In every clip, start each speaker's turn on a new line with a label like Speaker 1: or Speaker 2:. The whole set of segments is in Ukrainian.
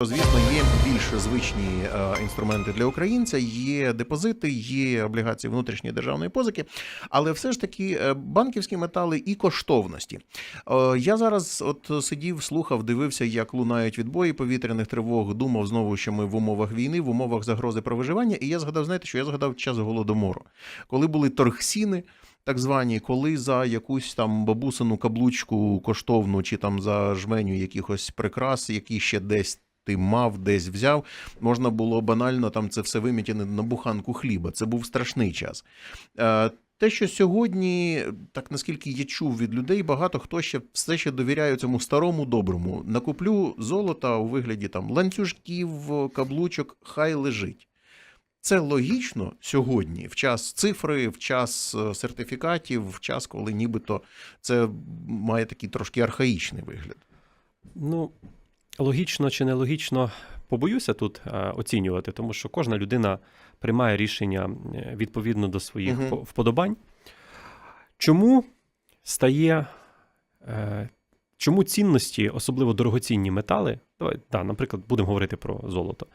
Speaker 1: Звісно, є більш звичні е, інструменти для українця, є депозити, є облігації внутрішньої державної позики, але все ж таки е, банківські метали і коштовності. Е, я зараз от сидів, слухав, дивився, як лунають відбої повітряних тривог, думав знову, що ми в умовах війни, в умовах загрози про виживання. І я згадав, знаєте, що я згадав час голодомору, коли були торгсіни. Так звані, коли за якусь там бабусину каблучку коштовну чи там за жменю якихось прикрас, які ще десь ти мав, десь взяв, можна було банально там це все вимітити на буханку хліба. Це був страшний час. Е, Те, що сьогодні, так наскільки я чув від людей, багато хто ще все ще довіряє цьому старому доброму. Накуплю золота у вигляді там ланцюжків, каблучок, хай лежить. Це логічно сьогодні, в час цифри, в час е, сертифікатів, в час, коли нібито це має такий трошки архаїчний вигляд.
Speaker 2: Ну, логічно чи нелогічно, побоюся тут е, оцінювати, тому що кожна людина приймає рішення е, відповідно до своїх по- вподобань. Чому стає. Е, Чому цінності, особливо дорогоцінні метали, давай, да, наприклад, будемо говорити про золото.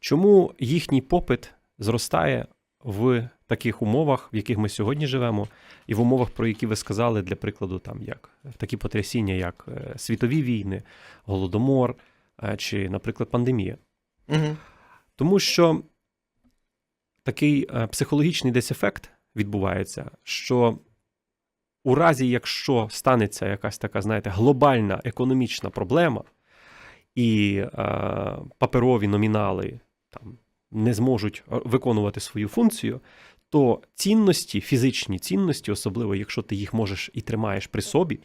Speaker 2: Чому їхній попит зростає в таких умовах, в яких ми сьогодні живемо, і в умовах, про які ви сказали, для прикладу, там як такі потрясіння, як світові війни, голодомор чи, наприклад, пандемія.
Speaker 1: Угу.
Speaker 2: Тому що такий е, психологічний десь ефект відбувається, що у разі, якщо станеться якась така, знаєте, глобальна економічна проблема, і е, паперові номінали там, не зможуть е, виконувати свою функцію, то цінності, фізичні цінності, особливо якщо ти їх можеш і тримаєш при собі,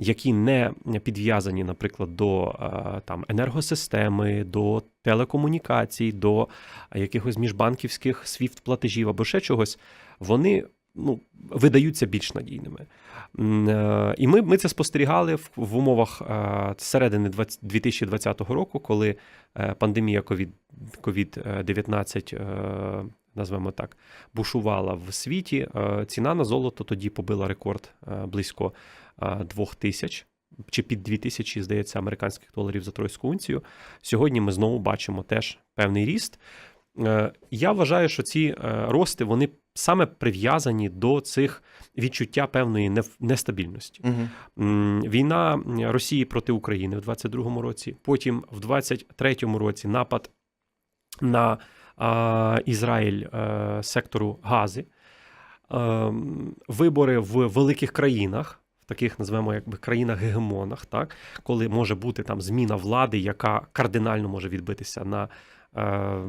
Speaker 2: які не підв'язані, наприклад, до е, там, енергосистеми, до телекомунікацій, до якихось міжбанківських свіфт-платежів або ще чогось, вони ну, видаються більш надійними. Е, І ми, ми це спостерігали в, в умовах е, середини 20, 2020 року, коли пандемія COVID, COVID-19, е, назвемо так, бушувала в світі. Ціна на золото тоді побила рекорд близько 2000 чи під 2000, здається, американських доларів за тройську унцію. Сьогодні ми знову бачимо теж певний ріст. Е, Я вважаю, що ці е, рости вони саме прив'язані до цих відчуття певної нестабільності.
Speaker 1: Угу.
Speaker 2: Війна Росії проти України в 22-му році, потім в 23-му році напад на Ізраїль е, сектору Гази, е, вибори в великих країнах. Таких називаємо якби країнах-гегемонах, так коли може бути там зміна влади, яка кардинально може відбитися на е,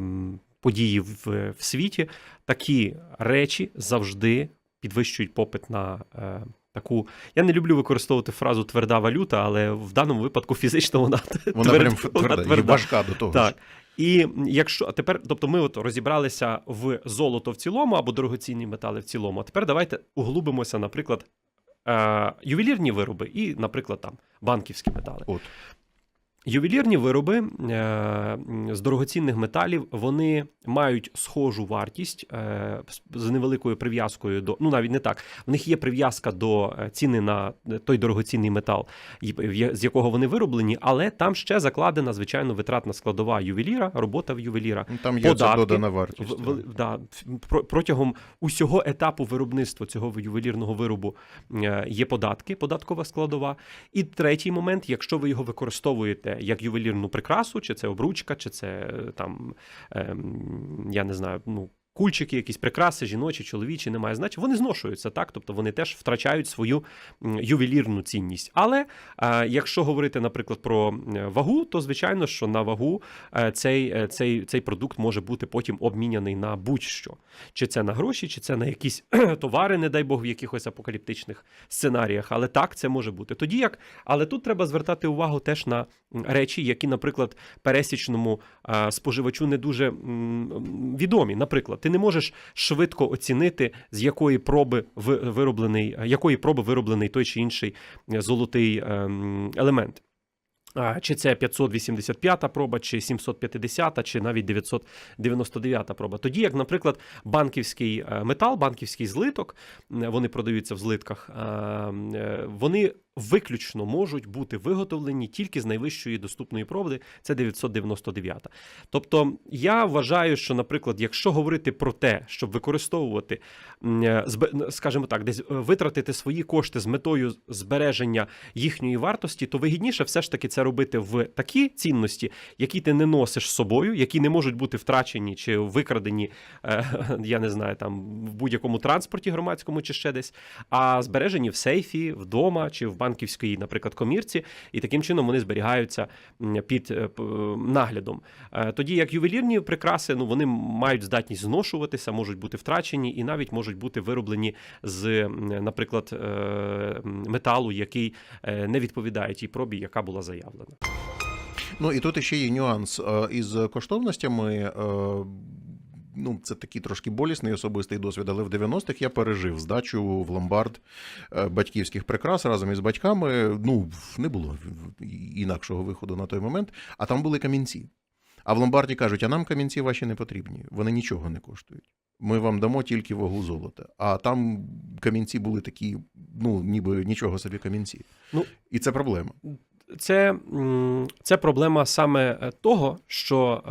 Speaker 2: події в, в світі, такі речі завжди підвищують попит на е, таку. Я не люблю використовувати фразу тверда валюта, але в даному випадку фізично вона
Speaker 1: Вона
Speaker 2: твер-
Speaker 1: прям
Speaker 2: вона
Speaker 1: тверда, і важка до того.
Speaker 2: Так.
Speaker 1: ж.
Speaker 2: І якщо а тепер, тобто, ми от розібралися в золото в цілому або дорогоцінні метали в цілому. А тепер давайте углубимося, наприклад, е, ювелірні вироби і, наприклад, там банківські метали.
Speaker 1: От.
Speaker 2: Ювелірні вироби е, з дорогоцінних металів вони мають схожу вартість е, з- невеликою прив'язкою до ну навіть не так. В них є прив'язка до е, ціни на той дорогоцінний метал, з якого вони вироблені, але там ще закладена звичайно витратна складова ювеліра, робота в ювеліра.
Speaker 1: Ну, Там є
Speaker 2: Податки.
Speaker 1: додана вартість.
Speaker 2: В, в, да, про- протягом усього етапу виробництва цього ювелірного виробу є податки, податкова складова. І третій момент, якщо ви його використовуєте як ювелірну прикрасу, чи це обручка, чи це е, там, ем, я не знаю, ну. Кульчики, якісь прикраси, жіночі, чоловічі, немає значення. Вони зношуються, так? Тобто вони теж втрачають свою ювелірну цінність. Але е, якщо говорити, наприклад, про вагу, то звичайно, що на вагу е, цей, е, цей, цей продукт може бути потім обміняний на будь-що. Чи це на гроші, чи це на якісь товари, не дай Бог, в якихось апокаліптичних сценаріях. Але так, це може бути. Тоді як, але тут треба звертати увагу теж на речі, які, наприклад, пересічному споживачу не дуже відомі. Наприклад, ти не можеш швидко оцінити, з якої проби вироблений, якої проби вироблений той чи інший е, золотий ем, елемент. Чи це 585 проба, чи 750, чи навіть 999-та проба. Тоді, як, наприклад, банківський е, метал, банківський злиток, вони продаються в злитках, а, м, е, вони виключно можуть бути виготовлені тільки з найвищої доступної проводи, це 999. Тобто я вважаю, що, наприклад, якщо говорити про те, щоб використовувати, е, скажімо так, десь е, витратити свої кошти з метою збереження їхньої вартості, то вигідніше все ж таки це робити в такі цінності, які ти не носиш з собою, які не можуть бути втрачені чи викрадені, е, я не знаю, там в будь-якому транспорті громадському чи ще десь, а збережені в сейфі, вдома чи в банківській, наприклад, комірці, і таким чином вони зберігаються під е, наглядом. Е, Тоді як ювелірні прикраси, ну вони мають здатність зношуватися, можуть бути втрачені і навіть можуть бути вироблені з, наприклад, е, металу, який не відповідає тій пробі, яка була заявлена.
Speaker 1: Ну і тут ще є нюанс із коштовностями. Ну, це такий трошки болісний особистий досвід, але в 90-х я пережив здачу в ломбард е, батьківських прикрас разом із батьками. Ну, не було інакшого виходу на той момент, а там були камінці. А в ломбарді кажуть: а нам камінці ваші не потрібні, вони нічого не коштують. Ми вам дамо тільки вагу золота. А там камінці були такі, ну, ніби нічого собі камінці.
Speaker 2: Ну,
Speaker 1: і це проблема.
Speaker 2: Це, це проблема саме е, того, що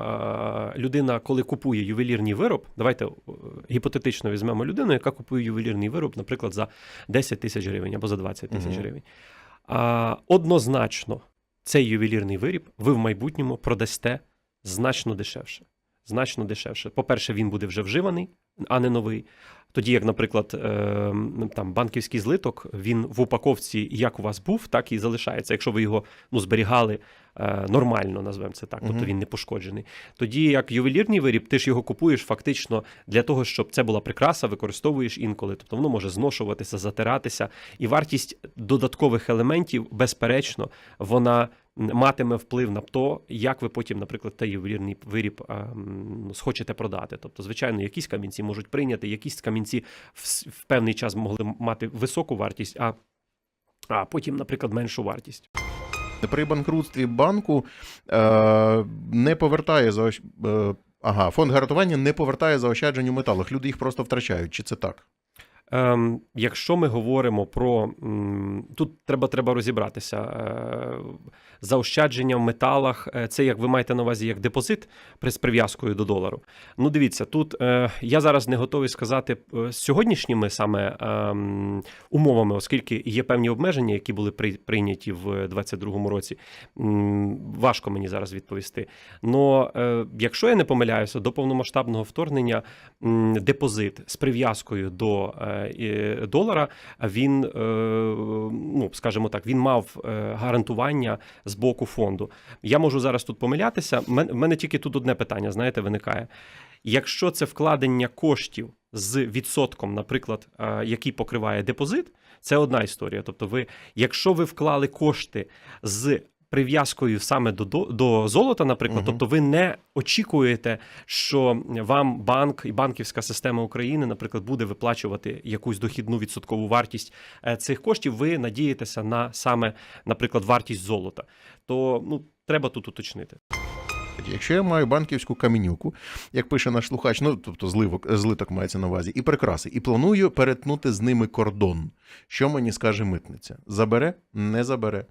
Speaker 2: е, людина, коли купує ювелірний вироб, давайте е, гіпотетично візьмемо людину, яка купує ювелірний вироб, наприклад, за 10 тисяч гривень або за 20 тисяч
Speaker 1: Мгм.
Speaker 2: гривень. Однозначно, цей ювелірний виріб ви в майбутньому продасте значно дешевше. Значно дешевше. По-перше, він буде вже вживаний, а не новий. Тоді, як, наприклад, е, там банківський злиток, він в упаковці як у вас був, так і залишається. Якщо ви його ну, зберігали е, нормально, назвемо це так, тобто він не пошкоджений. Тоді як ювелірний виріб, ти ж його купуєш фактично для того, щоб це була прикраса, використовуєш інколи. Тобто воно може зношуватися, затиратися. І вартість додаткових елементів, безперечно, вона матиме вплив на то, як ви потім, наприклад, той ювелірний виріб а, схочете продати. Тобто, звичайно, якісь камінці можуть прийняти, якісь камінці в, в певний час могли мати високу вартість, а, а потім, наприклад, меншу вартість.
Speaker 1: При банкрутстві банку е, не повертає заощ... е, ага, фонд гарантування не повертає заощаджень у металах. Люди їх просто втрачають. Чи це так?
Speaker 2: Ем, якщо ми говоримо про тут треба, треба розібратися. Е, заощадження в металах, е, це як ви маєте на увазі як депозит з прив'язкою до долару. Ну, дивіться, тут е, я зараз не готовий сказати е, з сьогоднішніми саме ем, умовами, оскільки є певні обмеження, які були при, прийняті в 2022 році. Важко мені зараз відповісти. Но якщо я не помиляюся, до повномасштабного вторгнення депозит з прив'язкою до долара, він, ну скажімо так, він мав гарантування з боку фонду. Я можу зараз тут помилятися. В мене тільки тут одне питання, знаєте, виникає. Якщо це вкладення коштів з відсотком, наприклад, е, який покриває депозит, це одна історія. Тобто, ви, якщо ви вклали кошти з прив'язкою саме до, до, до золота, наприклад,
Speaker 1: Мгм.
Speaker 2: тобто ви не очікуєте, що вам банк і банківська система України, наприклад, буде виплачувати якусь дохідну відсоткову вартість е, цих коштів, ви надієтеся на саме, наприклад, вартість золота. То ну, треба тут уточнити.
Speaker 1: Якщо я маю банківську каменюку, як пише наш слухач, ну тобто зливок, злиток мається на увазі, і прикраси, і планую перетнути з ними кордон. Що мені скаже митниця? Забере? Не забере.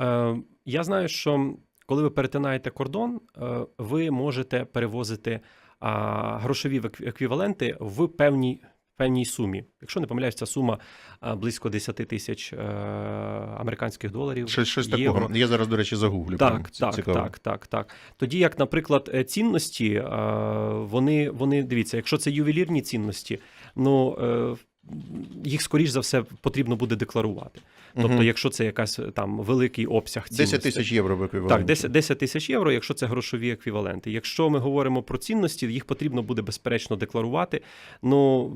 Speaker 2: Е, я знаю, що коли ви перетинаєте кордон, е, ви можете перевозити грошові еквіваленти в певній. Певній сумі, якщо не помиляюсь, ця сума близько 10 тисяч е, американських доларів.
Speaker 1: Щось, щось
Speaker 2: євро.
Speaker 1: такого. Я зараз, до речі, загуглю.
Speaker 2: Так, так,
Speaker 1: цікаво.
Speaker 2: так, так, так. Тоді, як, наприклад, е, цінності, е, вони, вони дивіться, якщо це ювелірні цінності, ну е, їх скоріш за все потрібно буде декларувати. Тобто,
Speaker 1: Мгм.
Speaker 2: якщо це якась там великий обсяг цінностей.
Speaker 1: 10 тисяч євро в еквіваленті.
Speaker 2: Так, 10, 10 тисяч євро, якщо це грошові еквіваленти. Якщо ми говоримо про цінності, їх потрібно буде безперечно декларувати. Ну,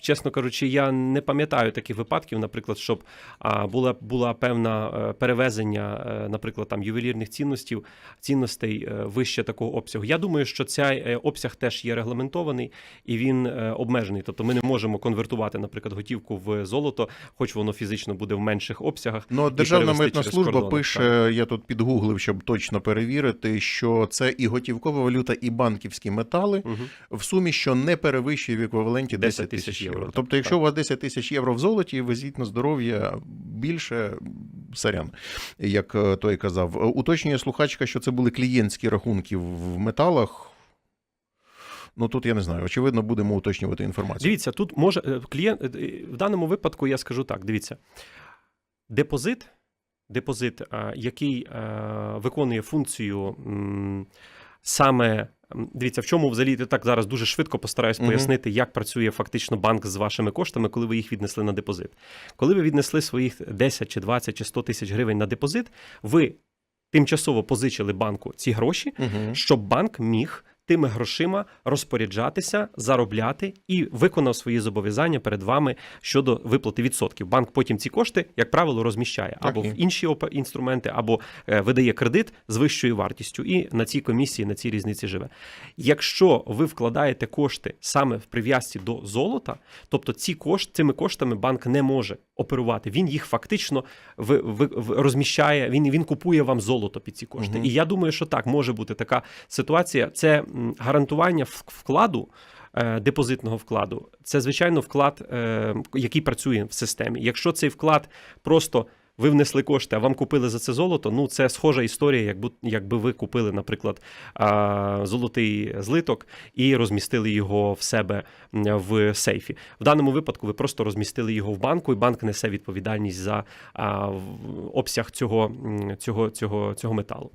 Speaker 2: чесно кажучи, я не пам'ятаю таких випадків, наприклад, щоб а, була, була певна е, перевезення, е, наприклад, там ювелірних цінностей, цінностей е, вище такого обсягу. Я думаю, що цей обсяг теж є регламентований і він обмежений. Тобто ми не можемо конвертувати, наприклад, готівку в золото, хоч воно фізично буде в менших обсягах.
Speaker 1: Ну, Державна митна служба
Speaker 2: кордон,
Speaker 1: пише, я тут підгуглив, щоб точно перевірити, що це і готівкова валюта, і банківські метали
Speaker 2: Угу.
Speaker 1: в сумі, що не перевищує в еквіваленті 10 тисяч євро.
Speaker 2: євро,
Speaker 1: Тобто,
Speaker 2: так,
Speaker 1: якщо
Speaker 2: так.
Speaker 1: у вас 10 тисяч євро в золоті, везіть на здоров'я більше сорян, як е, той казав. Е, Уточнює слухачка, що це були клієнтські рахунки в металах. Ну тут я не знаю. Очевидно, будемо уточнювати інформацію.
Speaker 2: Дивіться, тут може е, клієнт е, е, в даному випадку я скажу так: дивіться, депозит, депозит, який виконує функцію саме. Дивіться, в чому взагалі я так зараз дуже швидко постараюсь
Speaker 1: Мгм.
Speaker 2: пояснити, як працює фактично банк з вашими коштами, коли ви їх віднесли на депозит. Коли ви віднесли своїх 10 чи 20 чи 100 тисяч гривень на депозит, ви тимчасово позичили банку ці гроші,
Speaker 1: Угу.
Speaker 2: щоб банк міг тими грошима розпоряджатися, заробляти і виконав свої зобов'язання перед вами щодо виплати відсотків. Банк потім ці кошти, як правило, розміщає або
Speaker 1: Так,
Speaker 2: в інші інструменти, або е, видає кредит з вищою вартістю, і на цій комісії, на цій різниці живе. Якщо ви вкладаєте кошти саме в прив'язці до золота, тобто ці кошти цими коштами банк не може оперувати. Він їх фактично в, в, в- розміщає. Він він купує вам золото під ці кошти.
Speaker 1: Мгм.
Speaker 2: І я думаю, що так може бути така ситуація. Це гарантування вкладу. е, Депозитного вкладу це звичайно вклад, е, який працює в системі. Якщо цей вклад просто ви внесли кошти, а вам купили за це золото. Ну це схожа історія, якби якби ви купили, наприклад, золотий злиток і розмістили його в себе в сейфі. В даному випадку ви просто розмістили його в банку, і банк несе відповідальність за обсяг цього, цього, цього, цього металу.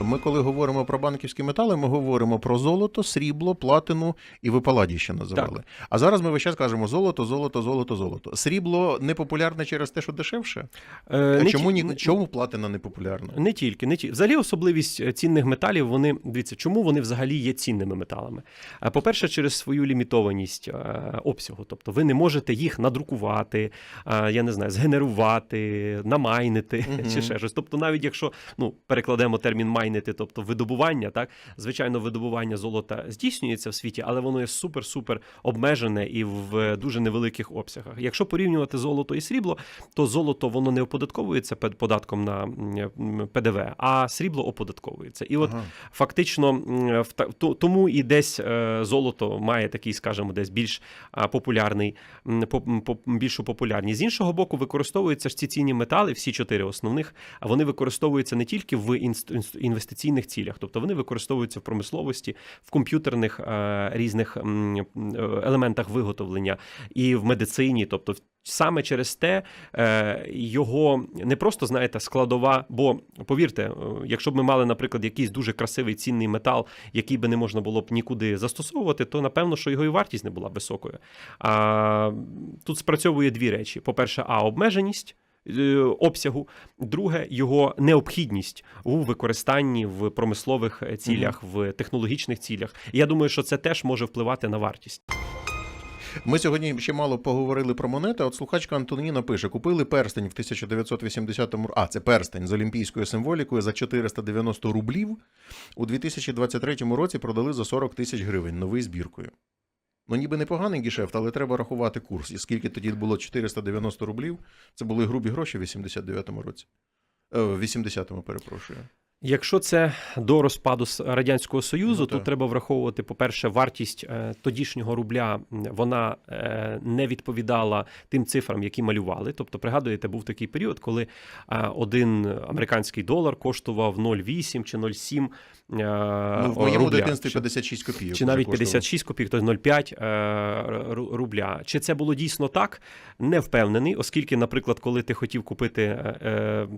Speaker 1: Ми, коли говоримо про банківські метали, ми говоримо про золото, срібло, платину і ви паладі ще називали. А зараз ми весь час кажемо золото, золото, золото, золото. Срібло не популярне через те, що дешевше.
Speaker 2: Е,
Speaker 1: А
Speaker 2: не
Speaker 1: чому
Speaker 2: ті-
Speaker 1: ні чому платина не популярна?
Speaker 2: Не тільки, не тільки. Взагалі особливість е, цінних металів, вони, дивіться, чому вони взагалі є цінними металами? Е, По-перше, через свою лімітованість е, обсягу. Тобто ви не можете їх надрукувати, я не знаю, згенерувати, намайнити
Speaker 1: Мгм.
Speaker 2: чи ще щось. Тобто, навіть якщо ну, перекладемо термін майнити, тобто видобування, так, звичайно, видобування золота здійснюється в світі, але воно є супер-супер обмежене і в дуже невеликих обсягах. Якщо порівнювати золото і срібло, то золото воно не оподатковується пед- податком на ПДВ, а срібло оподатковується. І от
Speaker 1: Ага.
Speaker 2: фактично тому і десь е, золото має такий, скажімо, десь більш популярний, більшу популярність. З іншого боку, використовуються ж ці цінні метали, всі чотири основних, а вони використовуються не тільки в інст- інст- інвестиційних цілях, тобто вони використовуються в промисловості, в комп'ютерних е, різних е, елементах виготовлення і в медицині, тобто Саме через те е, його не просто знаєте складова. Бо повірте, якщо б ми мали, наприклад, якийсь дуже красивий цінний метал, який би не можна було б нікуди застосовувати, то напевно, що його і вартість не була високою. А тут спрацьовує дві речі: по-перше, а обмеженість. Е, Обсягу, друге, його необхідність у використанні в промислових е, цілях, в технологічних цілях. Я думаю, що це теж може впливати на вартість.
Speaker 1: Ми сьогодні ще мало поговорили про монети. От слухачка Антоніна пише: купили перстень в 1980 А, це перстень з олімпійською символікою за 490 рублів. У 2023 році продали за 40 тисяч гривень новий збіркою. Ну, ніби непоганий гішефт, але треба рахувати курс. І скільки тоді було 490 рублів? Це були грубі гроші в 89-му році. Е, в 80-му, перепрошую.
Speaker 2: Якщо це до розпаду радянського союзу,
Speaker 1: Ну,
Speaker 2: то
Speaker 1: так.
Speaker 2: треба враховувати, по-перше, вартість е, тодішнього рубля вона е, не відповідала тим цифрам, які малювали. Тобто, пригадуєте, був такий період, коли один американський долар коштував 0,8 чи 0,7 е,
Speaker 1: Ну, в моєму
Speaker 2: рубля.
Speaker 1: дитинстві 56 копійок.
Speaker 2: чи навіть 56 копійок, тобто 0,5 е, рубля. Чи це було дійсно так? Не впевнений, оскільки, наприклад, коли ти хотів купити е, е,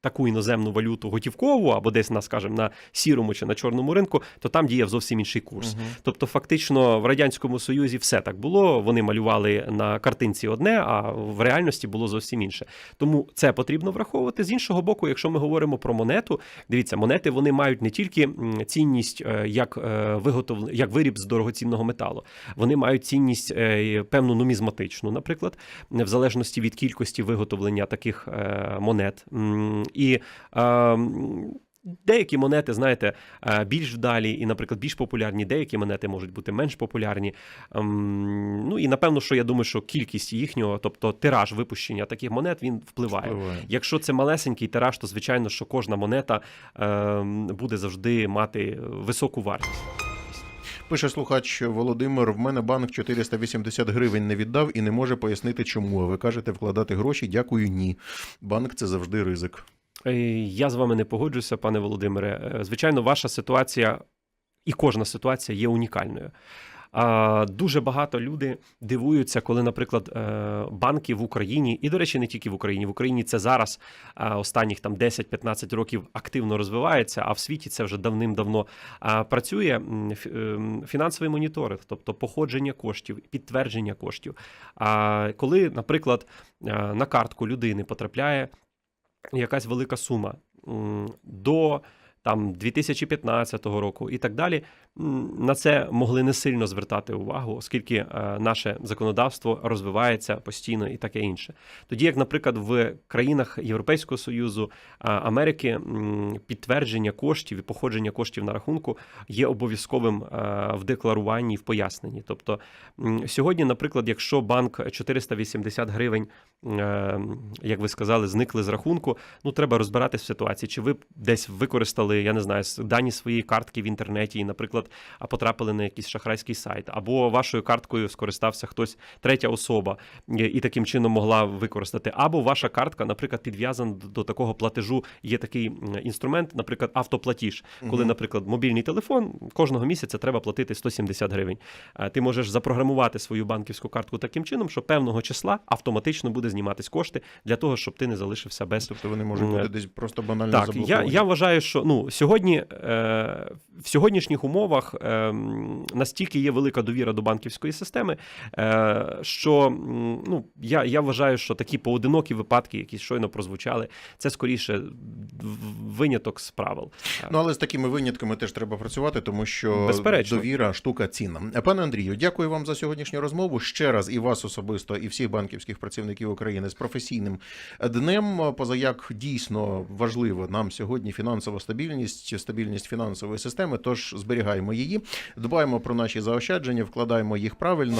Speaker 2: таку іноземну валюту готівкову або десь на, скажімо, на сірому чи на чорному ринку, то там діяв зовсім інший курс.
Speaker 1: Мгм.
Speaker 2: Тобто, фактично, в радянському союзі все так було. Вони малювали на картинці одне, а в реальності було зовсім інше. Тому це потрібно враховувати. З іншого боку, якщо ми говоримо про монету, дивіться, монети вони мають не тільки цінність е, як виготовлення, як виріб з дорогоцінного металу, вони мають цінність е, певну нумізматичну, наприклад, в залежності від кількості виготовлення таких е, монет. І е, Деякі монети, знаєте, е, більш вдалі і, наприклад, більш популярні, деякі монети можуть бути менш популярні. Ем, Ну і напевно, що я думаю, що кількість їхнього, тобто тираж випущення таких монет, він впливає.
Speaker 1: Впливає.
Speaker 2: Якщо це малесенький тираж, то звичайно, що кожна монета ем, буде завжди мати високу вартість.
Speaker 1: Пише слухач Володимир: в мене банк 480 гривень не віддав і не може пояснити, чому. А ви кажете вкладати гроші? Дякую, ні. Банк це завжди ризик.
Speaker 2: Е, Я з вами не погоджуюся, пане Володимире. Е, Звичайно, ваша ситуація і кожна ситуація є унікальною. Дуже багато люди дивуються, коли, наприклад, е, банки в Україні, і, до речі, не тільки в Україні. В Україні це зараз останніх там 10-15 років активно розвивається, а в світі це вже давним-давно працює фінансовий моніторинг, тобто походження коштів, підтвердження коштів. А коли, наприклад, на картку людини потрапляє якась велика сума до там 2015 року і так далі. На це могли не сильно звертати увагу, оскільки е, наше законодавство розвивається постійно і таке інше. Тоді, як, наприклад, в країнах Європейського союзу а, Америки підтвердження коштів і походження коштів на рахунку є обов'язковим е, в декларуванні і в поясненні. Тобто сьогодні, наприклад, якщо банк 480 гривень, е, як ви сказали, зникли з рахунку, ну треба розбиратись в ситуації, чи ви десь використали, я не знаю, дані своєї картки в інтернеті, і, наприклад, а потрапили на якийсь шахрайський сайт, або вашою карткою скористався хтось третя особа і, і таким чином могла використати, або ваша картка, наприклад, підв'язана до, до такого платежу. Є такий інструмент, наприклад, автоплатіж, коли, наприклад, мобільний телефон кожного місяця треба платити 170 гривень. Ти можеш запрограмувати свою банківську картку таким чином, що певного числа автоматично буде зніматись кошти для того, щоб ти не залишився без
Speaker 1: Тобто вони можуть бути десь просто банально
Speaker 2: так, я, я вважаю, що ну сьогодні е, в сьогоднішніх умовах е, м, настільки є велика довіра до банківської системи, е, що ну я, я вважаю, що такі поодинокі випадки, які щойно прозвучали, це скоріше виняток з правил.
Speaker 1: Ну, але з такими винятками теж треба працювати, тому що
Speaker 2: Безперечно.
Speaker 1: довіра штука цінна. Пане Андрію, дякую вам за сьогоднішню розмову. Ще раз і вас особисто, і всіх банківських працівників України з професійним днем. Позаяк дійсно важливо нам сьогодні фінансова стабільність, стабільність фінансової системи. Тож зберігаємо її, дбаємо про наші заощадження, вкладаємо їх правильно.